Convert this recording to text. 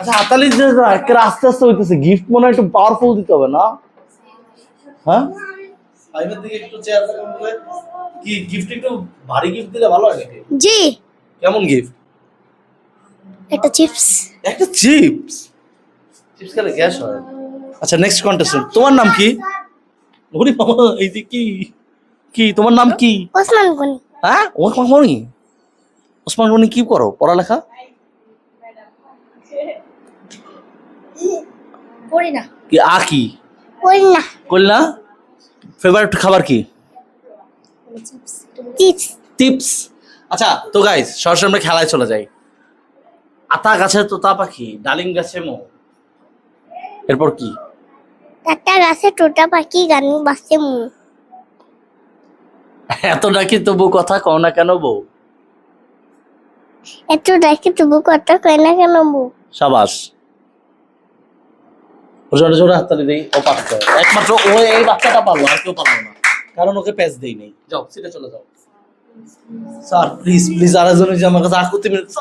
আচ্ছা হাতালি যে একেবারে আস্তে আস্তে হইতেছে গিফট মনে হয় একটু পাওয়ারফুল দিতে হবে না? হ্যাঁ? ফাইভের দিকে একটু চেয়ার কি গিফট একটু ভারী গিফট দিলে ভালো হয় নাকি? জি। কেমন গিফট একটা চিপস একটা চিপস চিপস খেলে গ্যাস হয়। আচ্ছা নেক্সট কন্টেস্টেন্ট তোমার নাম কি? ওরে বাবা এই যে কি? কি তোমার নাম কি? ওসমান গনি। হ্যাঁ? ওসমান গনি? ওসমান গনি কি করো? পড়ালেখা? পড়ি না। কি আ কি? পড়ি না। করলি না? ফেভারিট খাবার কি? চিপস টিপস আচ্ছা তো গাইস সরাসরি আমরা খেলায় চলে যাই। আতা গাছে তোতা পাখি ডালিম গাছে মো। এরপর কি? একটা গাছে টোটা পাখি গান বাজছে মু। এত নাকি তবু কথা? কও না কেন বউ? এত ডাকে তবু কথা কয় না কেন বউ? সাবাস। জোরে জোরে হাততালি দেই, ও পারছে। একমাত্র ও এই বাচ্চাটা পারল, আর কেউ পারল না। কারণ ওকে প্যাচ দেই নাই। যাও সিটে চলে যাও। স্যার প্লিজ প্লিজ আরেকজন যে আমার কাছে আকুতি